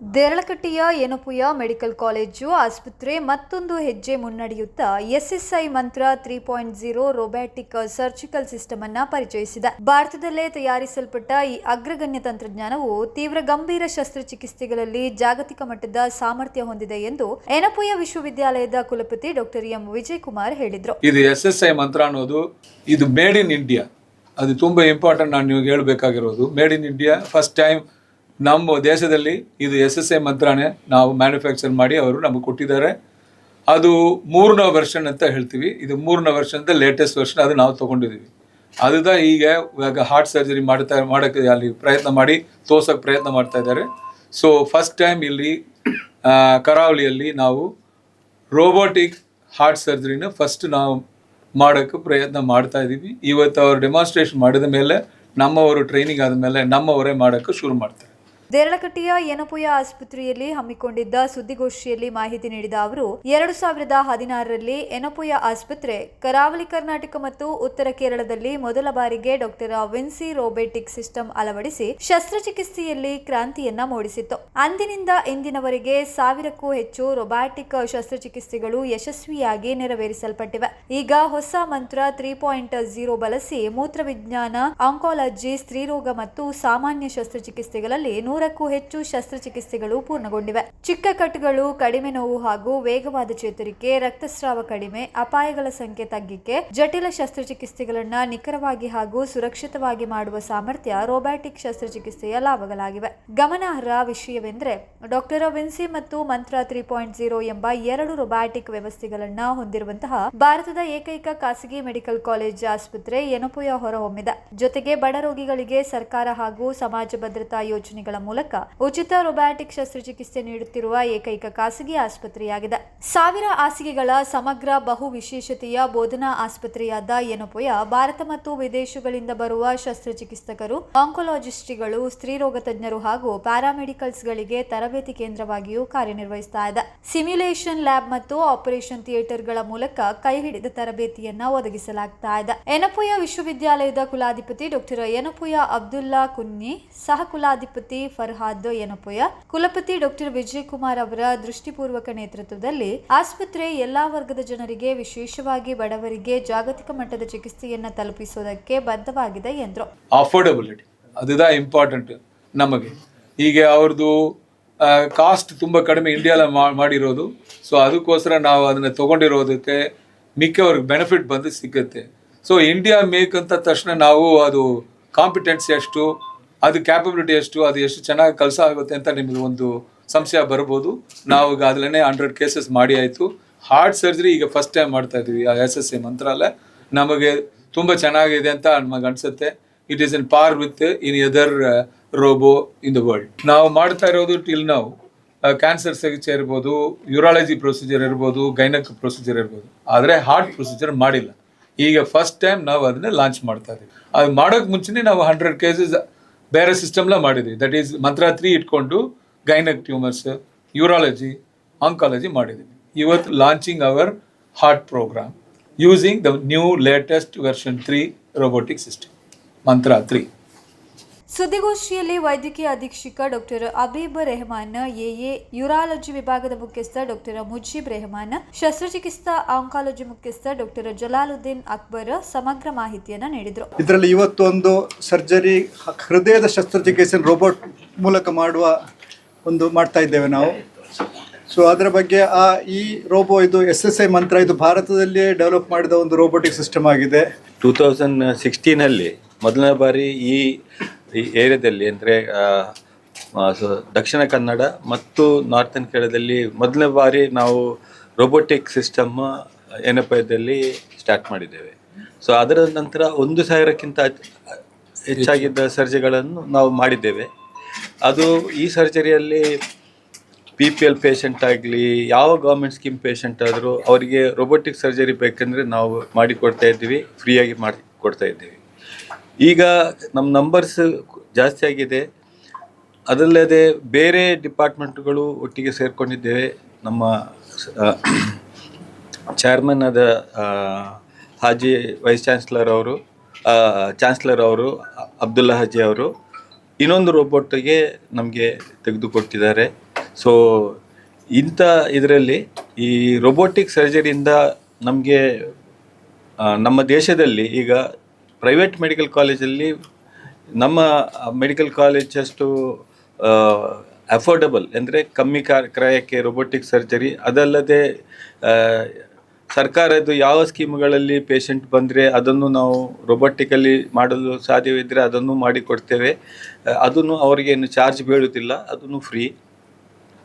ದೇರಳಕಟ್ಟೆಯ ಯನಪುಯ medical college ಆಸ್ಪತ್ರೆ ಮತ್ತೊಂದು ಹೆಜ್ಜೆ ಮುನ್ನಡೆಯುತ್ತಾ SSI Mantra three point zero robotic surgical system ಅನ್ನ ಪರಿಚಯಿಸಿದೆ. ಭಾರತದಲ್ಲೇ ತಯಾರಿಸಲ್ಪಟ್ಟ ಈ ಅಗ್ರಗಣ್ಯ ತಂತ್ರಜ್ಞಾನವು ತೀವ್ರ ಗಂಭೀರ ಶಸ್ತ್ರಚಿಕಿತ್ಸೆಗಳಲ್ಲಿ ಜಾಗತಿಕ ಮಟ್ಟದ ಸಾಮರ್ಥ್ಯ ಹೊಂದಿದೆ ಎಂದು ಯನಪುಯ ವಿಶ್ವವಿದ್ಯಾಲಯದ ಕುಲಪತಿ ಡಾಕ್ಟರ್ ಎಂ ವಿಜಯ್ ಕುಮಾರ್ ಹೇಳಿದರು. ಇದು ಎಸ್ಎಸ್ಐ ಮಂತ್ರ ಅನ್ನೋದು, ಇದು ಮೇಡ್ ಇನ್ ಇಂಡಿಯಾ. ಅದು ತುಂಬಾ ಇಂಪಾರ್ಟೆಂಟ್ ನಾನು ನಿಮಗೆ ಹೇಳಬೇಕಾಗಿರೋದು. Made in India first time ನಮ್ಮ ದೇಶದಲ್ಲಿ ಇದು ಎಸ್ ಎಸ್ ಎ ಮಂತ್ರನೇ ನಾವು ಮ್ಯಾನುಫ್ಯಾಕ್ಚರ್ ಮಾಡಿ ಅವರು ನಮಗೆ ಕೊಟ್ಟಿದ್ದಾರೆ. ಅದು ಮೂರನೇ ವರ್ಷನ್ ಅಂತ ಹೇಳ್ತೀವಿ. ಇದು ಮೂರನೇ ವರ್ಷನ್ ಅಂತ ಲೇಟೆಸ್ಟ್ ವರ್ಷನ್ ಅದು ನಾವು ತೊಗೊಂಡಿದ್ದೀವಿ. ಅದುದ ಈಗ ಇವಾಗ ಹಾರ್ಟ್ ಸರ್ಜರಿ ಮಾಡ್ತಾ, ಮಾಡೋಕ್ಕೆ ಅಲ್ಲಿ ಪ್ರಯತ್ನ ಮಾಡಿ, ತೋರ್ಸೋಕ್ಕೆ ಪ್ರಯತ್ನ ಮಾಡ್ತಾ ಇದ್ದಾರೆ. ಸೊ ಫಸ್ಟ್ ಟೈಮ್ ಇಲ್ಲಿ ಕರಾವಳಿಯಲ್ಲಿ ನಾವು ರೋಬೋಟಿಕ್ ಹಾರ್ಟ್ ಸರ್ಜರಿನ ಫಸ್ಟ್ ನಾವು ಮಾಡೋಕ್ಕೆ ಪ್ರಯತ್ನ ಮಾಡ್ತಾ ಇದ್ದೀವಿ. ಇವತ್ತು ಅವರು ಡೆಮಾನ್ಸ್ಟ್ರೇಷನ್ ಮಾಡಿದ ಮೇಲೆ, ನಮ್ಮವರು ಟ್ರೈನಿಂಗ್ ಆದಮೇಲೆ ನಮ್ಮವರೇ ಮಾಡೋಕ್ಕೆ ಶುರು ಮಾಡ್ತಾರೆ. ದೇರಳಕಟ್ಟೆಯ ಯನಪುಯ ಆಸ್ಪತ್ರೆಯಲ್ಲಿ ಹಮ್ಮಿಕೊಂಡಿದ್ದ ಸುದ್ದಿಗೋಷ್ಠಿಯಲ್ಲಿ ಮಾಹಿತಿ ನೀಡಿದ ಅವರು, ಎರಡು ಸಾವಿರದ ಹದಿನಾರರಲ್ಲಿ ಎನಪುಯ ಆಸ್ಪತ್ರೆ ಕರಾವಳಿ ಕರ್ನಾಟಕ ಮತ್ತು ಉತ್ತರ ಕೇರಳದಲ್ಲಿ ಮೊದಲ ಬಾರಿಗೆ ಡಾಕ್ಟರ್ ವಿನ್ಸಿ ರೋಬೋಟಿಕ್ ಸಿಸ್ಟಮ್ ಅಳವಡಿಸಿ ಶಸ್ತ್ರಚಿಕಿತ್ಸೆಯಲ್ಲಿ ಕ್ರಾಂತಿಯನ್ನ ಮೂಡಿಸಿತ್ತು. ಅಂದಿನಿಂದ ಇಂದಿನವರೆಗೆ ಸಾವಿರಕ್ಕೂ ಹೆಚ್ಚು ರೊಬಾಟಿಕ್ ಶಸ್ತ್ರಚಿಕಿತ್ಸೆಗಳು ಯಶಸ್ವಿಯಾಗಿ ನೆರವೇರಿಸಲ್ಪಟ್ಟಿವೆ. ಈಗ ಹೊಸ ಮಂತ್ರ ತ್ರೀ ಪಾಯಿಂಟ್ ಜೀರೋ ಬಳಸಿ ಮೂತ್ರವಿಜ್ಞಾನ, ಆಂಕಾಲಜಿ, ಸ್ತ್ರೀರೋಗ ಮತ್ತು ಸಾಮಾನ್ಯ ಶಸ್ತ್ರಚಿಕಿತ್ಸೆಗಳಲ್ಲಿ ನೂರಕ್ಕೂ ಹೆಚ್ಚು ಶಸ್ತ್ರಚಿಕಿತ್ಸೆಗಳು ಪೂರ್ಣಗೊಂಡಿವೆ. ಚಿಕ್ಕ ಕಟ್ಟುಗಳು, ಕಡಿಮೆ ನೋವು ಹಾಗೂ ವೇಗವಾದ ಚೇತರಿಕೆ, ರಕ್ತಸ್ರಾವ ಕಡಿಮೆ, ಅಪಾಯಗಳ ಸಂಖ್ಯೆ ತಗ್ಗಿಕೆ, ಜಟಿಲ ಶಸ್ತ್ರಚಿಕಿತ್ಸೆಗಳನ್ನ ನಿಖರವಾಗಿ ಹಾಗೂ ಸುರಕ್ಷಿತವಾಗಿ ಮಾಡುವ ಸಾಮರ್ಥ್ಯ ರೋಬ್ಯಾಟಿಕ್ ಶಸ್ತ್ರಚಿಕಿತ್ಸೆಯ ಲಾಭಗಳಾಗಿವೆ. ಗಮನಾರ್ಹ ವಿಷಯವೆಂದರೆ, ಡಾಕ್ಟರ್ ವಿನ್ಸಿ ಮತ್ತು ಮಂತ್ರ ತ್ರೀ ಪಾಯಿಂಟ್ ಜೀರೋ ಎಂಬ ಎರಡು ರೊಬ್ಯಾಟಿಕ್ ವ್ಯವಸ್ಥೆಗಳನ್ನ ಹೊಂದಿರುವಂತಹ ಭಾರತದ ಏಕೈಕ ಖಾಸಗಿ ಮೆಡಿಕಲ್ ಕಾಲೇಜ್ ಆಸ್ಪತ್ರೆ ಎನಪುಯ ಹೊರಹೊಮ್ಮಿದೆ. ಜೊತೆಗೆ ಬಡ ರೋಗಿಗಳಿಗೆ ಸರ್ಕಾರ ಹಾಗೂ ಸಮಾಜ ಭದ್ರತಾ ಯೋಜನೆಗಳ ಮೂಲಕ ಉಚಿತ ರೊಬ್ಯಾಟಿಕ್ ಶಸ್ತ್ರಚಿಕಿತ್ಸೆ ನೀಡುತ್ತಿರುವ ಏಕೈಕ ಖಾಸಗಿ ಆಸ್ಪತ್ರೆಯಾಗಿದೆ. ಸಾವಿರ ಹಾಸಿಗೆಗಳ ಸಮಗ್ರ ಬಹು ವಿಶೇಷತೆಯ ಬೋಧನಾ ಆಸ್ಪತ್ರೆಯಾದ ಯನಪುಯ ಭಾರತ ಮತ್ತು ವಿದೇಶಗಳಿಂದ ಬರುವ ಶಸ್ತ್ರಚಿಕಿತ್ಸಕರು ಆಂಕೊಲಾಜಿಸ್ಟ್ಗಳು ಸ್ತ್ರೀರೋಗ ತಜ್ಞರು ಹಾಗೂ ಪ್ಯಾರಾಮೆಡಿಕಲ್ಸ್ಗಳಿಗೆ ತರಬೇತಿ ಕೇಂದ್ರವಾಗಿಯೂ ಕಾರ್ಯನಿರ್ವಹಿಸ್ತಾ ಇದೆ. ಸಿಮ್ಯುಲೇಷನ್ ಲ್ಯಾಬ್ ಮತ್ತು ಆಪರೇಷನ್ ಥಿಯೇಟರ್ಗಳ ಮೂಲಕ ಕೈ ಹಿಡಿದ ತರಬೇತಿಯನ್ನ ಒದಗಿಸಲಾಗ್ತಾ ಇದೆ. ಎನಪೊಯ ವಿಶ್ವವಿದ್ಯಾಲಯದ ಕುಲಾಧಿಪತಿ ಡಾಕ್ಟರ್ ಎನಪೊಯ ಅಬ್ದುಲ್ಲಾ ಕುನ್ನಿ, ಸಹ ಕುಲಾಧಿಪತಿ ಫರ್ಹಾದ್ ಯನಪುಯ ಕುಲಪತಿ ಡಾಕ್ಟರ್ ವಿಜಯ್ ಕುಮಾರ್ ಅವರ ದೃಷ್ಟಿಪೂರ್ವಕ ನೇತೃತ್ವದಲ್ಲಿ ಆಸ್ಪತ್ರೆ ಎಲ್ಲಾ ವರ್ಗದ ಜನರಿಗೆ ವಿಶೇಷವಾಗಿ ಬಡವರಿಗೆ ಜಾಗತಿಕ ಮಟ್ಟದ ಚಿಕಿತ್ಸೆಯನ್ನ ತಲುಪಿಸುವುದಕ್ಕೆ ಬದ್ಧವಾಗಿದೆ ಎಂದರು. ಅಫೋರ್ಡಬಿಲಿಟಿ ಅದುದ ಇಂಪಾರ್ಟೆಂಟ್ ನಮಗೆ. ಹೀಗೆ ಅವ್ರದ್ದು ಕಾಸ್ಟ್ ತುಂಬ ಕಡಿಮೆ ಇಂಡಿಯಾಲ ಮಾಡಿರೋದು. ಸೊ ಅದಕ್ಕೋಸ್ಕರ ನಾವು ಅದನ್ನು ತೊಗೊಂಡಿರೋದಕ್ಕೆ ಮಿಕ್ಕವ್ರಿಗೆ ಬೆನಿಫಿಟ್ ಬಂದು ಸಿಗುತ್ತೆ. ಸೊ ಇಂಡಿಯಾ ಮೇಕ್ ಅಂತ ತಕ್ಷಣ ನಾವು ಅದು ಕಾಂಪಿಟೆನ್ಸಿ ಎಷ್ಟು ಅದು ಕ್ಯಾಪಬಿಲಿಟಿ ಎಷ್ಟು, ಅದು ಎಷ್ಟು ಚೆನ್ನಾಗಿ ಕೆಲಸ ಆಗುತ್ತೆ ಅಂತ ನಿಮಗೆ ಒಂದು ಸಂಶಯ ಬರ್ಬೋದು. ನಾವು ಈಗ ಅದರಲ್ಲೇ ಹಂಡ್ರೆಡ್ ಕೇಸಸ್ ಮಾಡಿ ಆಯಿತು. ಹಾರ್ಟ್ ಸರ್ಜರಿ ಈಗ ಫಸ್ಟ್ ಟೈಮ್ ಮಾಡ್ತಾ ಇದ್ದೀವಿ ಆ ಎಸ್ ಎಸ್ ಎ ಮಂತ್ರಾಲಯ. ನಮಗೆ ತುಂಬ ಚೆನ್ನಾಗಿದೆ ಅಂತ ನಮಗೆ ಅನಿಸುತ್ತೆ. It is in par with in other robo in the world ನಾವು ಮಾಡ್ತಾ ಇರೋದು ಟಿಲ್ ನಾವು ಕ್ಯಾನ್ಸರ್ ಚಿಕಿತ್ಸೆ ಇರ್ಬೋದು ಯೂರಾಲಜಿ ಪ್ರೊಸೀಜರ್ ಇರ್ಬೋದು ಗೈನಕ್ ಪ್ರೊಸೀಜರ್ ಇರ್ಬೋದು. ಆದರೆ ಹಾರ್ಟ್ ಪ್ರೊಸೀಜರ್ ಮಾಡಿಲ್ಲ. ಈಗ ಫಸ್ಟ್ ಟೈಮ್ ನಾವು ಅದನ್ನ ಲಾಂಚ್ ಮಾಡ್ತಾ ಇದ್ದೀವಿ ಅದು ಮಾಡೋಕೆ ಮುಂಚೆನೆ ನಾವು ಹಂಡ್ರೆಡ್ ಕೇಸಸ್ ಬೇರೆ ಸಿಸ್ಟಮ್ಲ ಮಾಡಿದ್ವಿ. ದಟ್ ಈಸ್ ಮಂತ್ರ ತ್ರೀ ಇಟ್ಕೊಂಡು ಗೈನಕ್ ಟ್ಯೂಮರ್ಸ್ ಯೂರಾಲಜಿ ಆಂಕಾಲಜಿ ಮಾಡಿದ್ವಿ. ಇವತ್ತು launching our heart programme using the new latest version three robotic system Mantra three ಸುದ್ದಿಗೋಷ್ಠಿಯಲ್ಲಿ ವೈದ್ಯಕೀಯ ಅಧೀಕ್ಷಕ doctor Abeeb Rehman AA urology ವಿಭಾಗದ ಮುಖ್ಯಸ್ಥ ಡಾಕ್ಟರ್ ಮುಜೀಬ್ ರೆಹಮಾನ್ ಶಸ್ತ್ರಚಿಕಿತ್ಸಾ ಆಂಕಾಲಜಿ ಮುಖ್ಯಸ್ಥ ಡಾಕ್ಟರ್ ಜಲಾಲುದ್ದೀನ್ ಅಕ್ಬರ್ ಸಮಗ್ರ ಮಾಹಿತಿಯನ್ನು ನೀಡಿದರು. ಇದರಲ್ಲಿ ಇವತ್ತೊಂದು ಸರ್ಜರಿ ಹೃದಯದ ಶಸ್ತ್ರಚಿಕಿತ್ಸೆ ರೋಬೋಟ್ ಮೂಲಕ ಮಾಡುವ ಒಂದು ಮಾಡ್ತಾ ಇದ್ದೇವೆ ನಾವು. ಸೊ ಅದರ ಬಗ್ಗೆ ಆ ಈ ರೋಬೋ ಇದು ಎಸ್ ಎಸ್ ಐ ಮಂತ್ರ ಇದು ಭಾರತದಲ್ಲಿಯೇ ಡೆವಲಪ್ ಮಾಡಿದ ಒಂದು ರೋಬೋಟಿಕ್ ಸಿಸ್ಟಮ್ ಆಗಿದೆ. ಟೂ ತೌಸಂಡ್ ಸಿಕ್ಸ್ಟೀನಲ್ಲಿ ಮೊದಲನೇ ಬಾರಿ ಈ ಈ ಏರಿಯಾದಲ್ಲಿ ಅಂದರೆ ದಕ್ಷಿಣ ಕನ್ನಡ ಮತ್ತು ನಾರ್ತನ್ ಕೇರಳದಲ್ಲಿ ಮೊದಲನೇ ಬಾರಿ ನಾವು ರೋಬೋಟಿಕ್ ಸಿಸ್ಟಮ್ ಎನಪಯದಲ್ಲಿ ಸ್ಟಾರ್ಟ್ ಮಾಡಿದ್ದೇವೆ. ಸೊ ಅದರ ನಂತರ ಒಂದು ಸಾವಿರಕ್ಕಿಂತ ಹೆಚ್ಚಾಗಿದ್ದ ಸರ್ಜರಿಗಳನ್ನು ನಾವು ಮಾಡಿದ್ದೇವೆ. ಅದು ಈ ಸರ್ಜರಿಯಲ್ಲಿ ಪಿ ಪಿ ಎಲ್ ಪೇಷಂಟ್ ಆಗಲಿ, ಯಾವ ಗೌರ್ಮೆಂಟ್ ಸ್ಕೀಮ್ ಪೇಷಂಟ್ ಆದರೂ ಅವರಿಗೆ ರೋಬೋಟಿಕ್ ಸರ್ಜರಿ ಬೇಕಂದರೆ ನಾವು ಮಾಡಿಕೊಡ್ತಾ ಇದ್ದೀವಿ ಫ್ರೀಯಾಗಿ ಮಾಡಿ ಕೊಡ್ತಾ ಇದ್ದೀವಿ. ಈಗ ನಮ್ಮ ನಂಬರ್ಸ್ ಜಾಸ್ತಿ ಆಗಿದೆ. ಅದಲ್ಲದೆ ಬೇರೆ ಡಿಪಾರ್ಟ್ಮೆಂಟ್ಗಳು ಒಟ್ಟಿಗೆ ಸೇರಿಕೊಂಡಿದ್ದೇವೆ. ನಮ್ಮ ಚೇರ್ಮನ್ ಆದ ಹಾಜಿ ವೈಸ್ ಚಾನ್ಸ್ಲರ್ ಅವರು ಚಾನ್ಸ್ಲರ್ ಅವರು, ಅಬ್ದುಲ್ಲಾ ಹಾಜಿ ಅವರು ಇನ್ನೊಂದು ರೋಬೋಟಿಗೆ ನಮಗೆ ತೆಗೆದುಕೊಟ್ಟಿದ್ದಾರೆ. ಸೊ ಇಂಥ ಇದರಲ್ಲಿ ಈ ರೋಬೋಟಿಕ್ ಸರ್ಜರಿಯಿಂದ ನಮಗೆ ನಮ್ಮ ದೇಶದಲ್ಲಿ ಈಗ ಪ್ರೈವೇಟ್ ಮೆಡಿಕಲ್ ಕಾಲೇಜಲ್ಲಿ ನಮ್ಮ ಮೆಡಿಕಲ್ ಕಾಲೇಜ್ ಅಷ್ಟು ಅಫೋರ್ಡಬಲ್ ಅಂದರೆ ಕಮ್ಮಿ ಕ್ರಯಕ್ಕೆ ರೊಬೋಟಿಕ್ ಸರ್ಜರಿ ಅದಲ್ಲದೆ ಸರ್ಕಾರದ ಸರ್ಕಾರದ್ದು ಯಾವ ಸ್ಕೀಮ್ಗಳಲ್ಲಿ ಪೇಷಂಟ್ ಬಂದರೆ ಅದನ್ನು ನಾವು ರೊಬೊಟಿಕಲಿ ಮಾಡಲು ಸಾಧ್ಯವಿದ್ದರೆ ಅದನ್ನು ಮಾಡಿಕೊಡ್ತೇವೆ. ಅದನ್ನು ಅವರಿಗೆ ಚಾರ್ಜ್ ಬೀಳುತ್ತಿಲ್ಲ, ಅದನ್ನು ಫ್ರೀ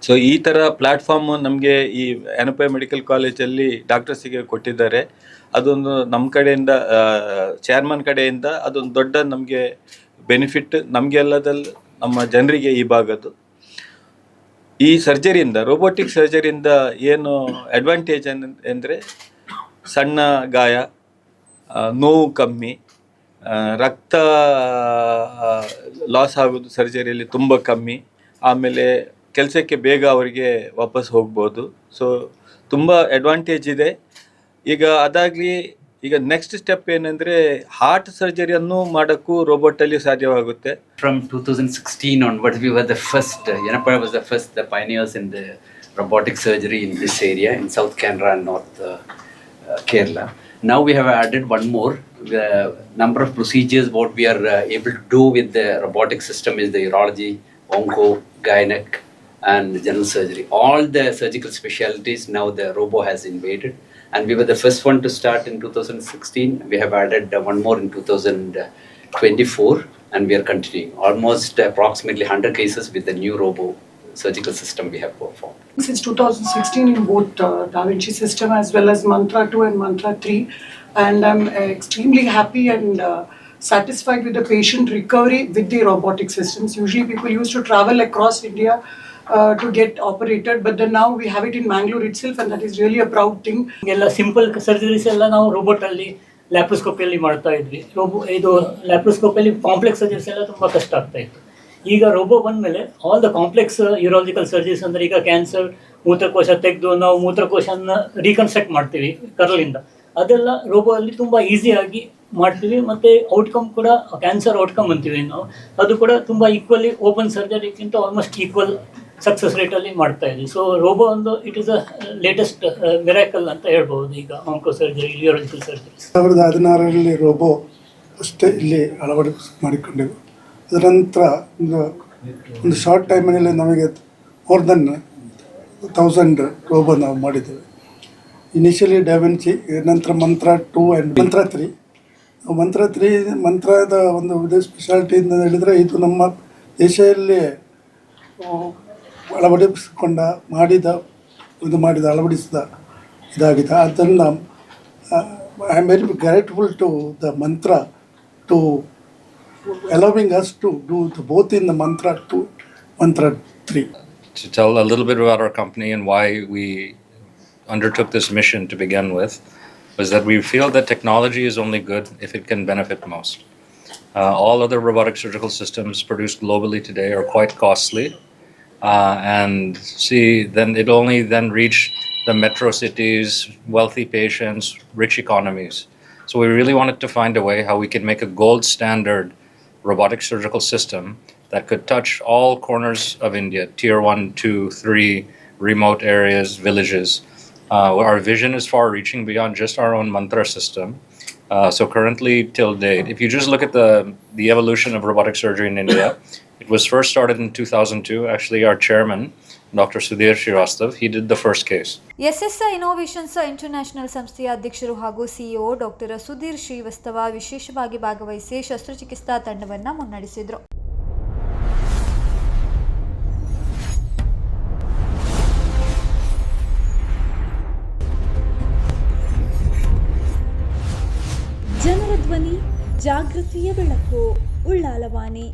ಸೊ ಈ ಥರ ಪ್ಲ್ಯಾಟ್ಫಾರ್ಮ್ ನಮಗೆ ಈ ಎನಪೈ ಮೆಡಿಕಲ್ ಕಾಲೇಜಲ್ಲಿ ಡಾಕ್ಟರ್ಸಿಗೆ ಕೊಟ್ಟಿದ್ದಾರೆ. ಅದೊಂದು ನಮ್ಮ ಕಡೆಯಿಂದ ಚೇರ್ಮನ್ ಕಡೆಯಿಂದ ಅದೊಂದು ದೊಡ್ಡ ನಮಗೆ ಬೆನಿಫಿಟ್ ನಮಗೆಲ್ಲದಲ್ಲಿ ನಮ್ಮ ಜನರಿಗೆ ಈ ಭಾಗದ್ದು. ಈ ಸರ್ಜರಿಯಿಂದ ರೋಬೋಟಿಕ್ ಸರ್ಜರಿಯಿಂದ ಏನು ಅಡ್ವಾಂಟೇಜ್ ಅಂದರೆ ಸಣ್ಣ ಗಾಯ ನೋವು ಕಮ್ಮಿ ರಕ್ತ ಲಾಸ್ ಆಗೋದು ಸರ್ಜರಿಯಲ್ಲಿ ತುಂಬ ಕಮ್ಮಿ. ಆಮೇಲೆ ಕೆಲಸಕ್ಕೆ ಬೇಗ ಅವರಿಗೆ ವಾಪಸ್ ಹೋಗ್ಬೋದು. ಸೊ ತುಂಬ ಅಡ್ವಾಂಟೇಜ್ ಇದೆ. ಈಗ ಅದಾಗ್ಲಿ, ಈಗ ನೆಕ್ಸ್ಟ್ ಸ್ಟೆಪ್ ಏನಂದ್ರೆ ಹಾರ್ಟ್ ಸರ್ಜರಿ ಅನ್ನು ಮಾಡಕ್ಕೂ ರೋಬೋಟ್ ಅಲ್ಲಿ ಸಾಧ್ಯವಾಗುತ್ತೆ. From two thousand sixteen on what we was the first ಏನಪ್ಪ was the first the pioneers in the robotic surgery in this area in South Canara North Kerala now we have added one more number of procedures what we are able to do with the robotic system is the urology onco gynaec and general surgery all the surgical specialities now the robo has invaded and we were the first one to start in 2016. We have added uh, one more in 2024, and we are continuing. Almost approximately 100 cases with the new robo surgical system we have performed. since 2016 in both uh, Da Vinci system as well as Mantra 2 and Mantra 3. And I'm extremely happy and uh, satisfied with the patient recovery with the robotic systems. Usually, people used to travel across India uh, to get operated, but then now we have it in Mangalore itself, and that is really a proud thing. ಎಲ್ಲ simple surgeries ಎಲ್ಲ ನಾವು ರೋಬೋಟಲ್ಲಿ ಲ್ಯಾಪ್ರೋಸ್ಕೋಪಿಯಲ್ಲಿ ಮಾಡ್ತಾ ಇದ್ವಿ. Robo ಇದು ಲ್ಯಾಪ್ರೋಸ್ಕೋಪಿಯಲ್ಲಿ complex surgeries ಎಲ್ಲ ತುಂಬ ಕಷ್ಟ ಆಗ್ತಾ ಇತ್ತು. ಈಗ ರೋಬೋ ಬಂದಮೇಲೆ all the complex urological surgeries ಅಂದರೆ ಈಗ ಕ್ಯಾನ್ಸರ್ ಮೂತ್ರಕೋಶ ತೆಗೆದು ನಾವು ಮೂತ್ರಕೋಶನ ರೀಕನ್ಸ್ಟ್ರಕ್ಟ್ ಮಾಡ್ತೀವಿ ಕರ್ಲಿಂದ ಅದೆಲ್ಲ ರೋಬೋ ಅಲ್ಲಿ ತುಂಬ ಈಸಿಯಾಗಿ ಮಾಡ್ತೀವಿ ಮತ್ತು ಔಟ್ಕಮ್ ಕೂಡ ಕ್ಯಾನ್ಸರ್ ಔಟ್ಕಮ್ ಅಂತೀವಿ ನಾವು. ಅದು ಕೂಡ ತುಂಬ ಈಕ್ವಲಿ ಓಪನ್ ಸರ್ಜರಿಗಿಂತ ಆಲ್ಮೋಸ್ಟ್ ಈಕ್ವಲ್ ಸಕ್ಸಸ್ ರೇಟಲ್ಲಿ ಮಾಡ್ತಾ ಇದ್ವಿ. ಸೊ ರೋಬೋ ಒಂದು it is a latest miracle ಅಂತ ಹೇಳ್ಬೋದು ಈಗ ಆಂಕೋ ಸರ್ಜರಿ ಯೂರಾಲಜಿಕಲ್ ಸರ್ಜರಿ ಸಾವಿರದ ಹದಿನಾರರಲ್ಲಿ ರೋಬೋ ಅಷ್ಟೇ ಇಲ್ಲಿ ಅಳವಡಿಕೆ ಮಾಡಿಕೊಂಡೆವು ಅದರ ನಂತರ ಒಂದು ಒಂದು ಶಾರ್ಟ್ ಟೈಮಲ್ಲಿ ನಮಗೆ ಮೋರ್ ದೆನ್ ತೌಸಂಡ್ ರೋಬೋ ನಾವು ಮಾಡಿದ್ದೇವೆ. ಇನಿಷಿಯಲಿ ಡ್ಯಾವೆನ್ಸಿ ನಂತರ Mantra two and Mantra three Mantra three ಮಂತ್ರದ ಒಂದು ಸ್ಪೆಷಾಲಿಟಿ ಅಂತ ಹೇಳಿದರೆ, ಇದು ನಮ್ಮ ದೇಶದಲ್ಲಿ ಅಳವಡಿಸಿಕೊಂಡ ಮಾಡಿದ ಇದು ಮಾಡಿದ ಅಳವಡಿಸಿದ ಇದಾಗಿದೆ ಅದನ್ನು I am very grateful to the Mantra to allowing us to do the, both in the mantra 2 mantra 3 to tell a little bit about our company and why we undertook this mission to begin with was that we feel that technology is only good if it can benefit most. Uh, all other robotic surgical systems produced globally today are quite costly, uh, and see then it only then reach the metro cities, wealthy patients, rich economies. So we really wanted to find a way how we can make a gold standard robotic surgical system that could touch all corners of India, tier one, two, three, remote areas, villages. Uh, our vision is far reaching beyond just our own mantra system. Uh, so currently, till date, if you just look at the the evolution of robotic surgery in India, it was first started in 2002. Actually, our chairman, Dr. Sudhir Srivastav, he did the first case. SSI innovations international ಸಂಸ್ಥೆಯ ಅಧ್ಯಕ್ಷರು ಹಾಗೂ CEO doctor Sudhir Srivastava ವಿಶೇಷವಾಗಿ ಭಾಗವಹಿಸಿ ಶಸ್ತ್ರಚಿಕಿತ್ಸಾ ತಂಡವನ್ನು ಮುನ್ನಡೆಸಿದರು ಜನರ ಧ್ವನಿ ಜಾಗೃತಿಯ ಬೆಳಕು ಉಳ್ಳಾಲವಾಣಿ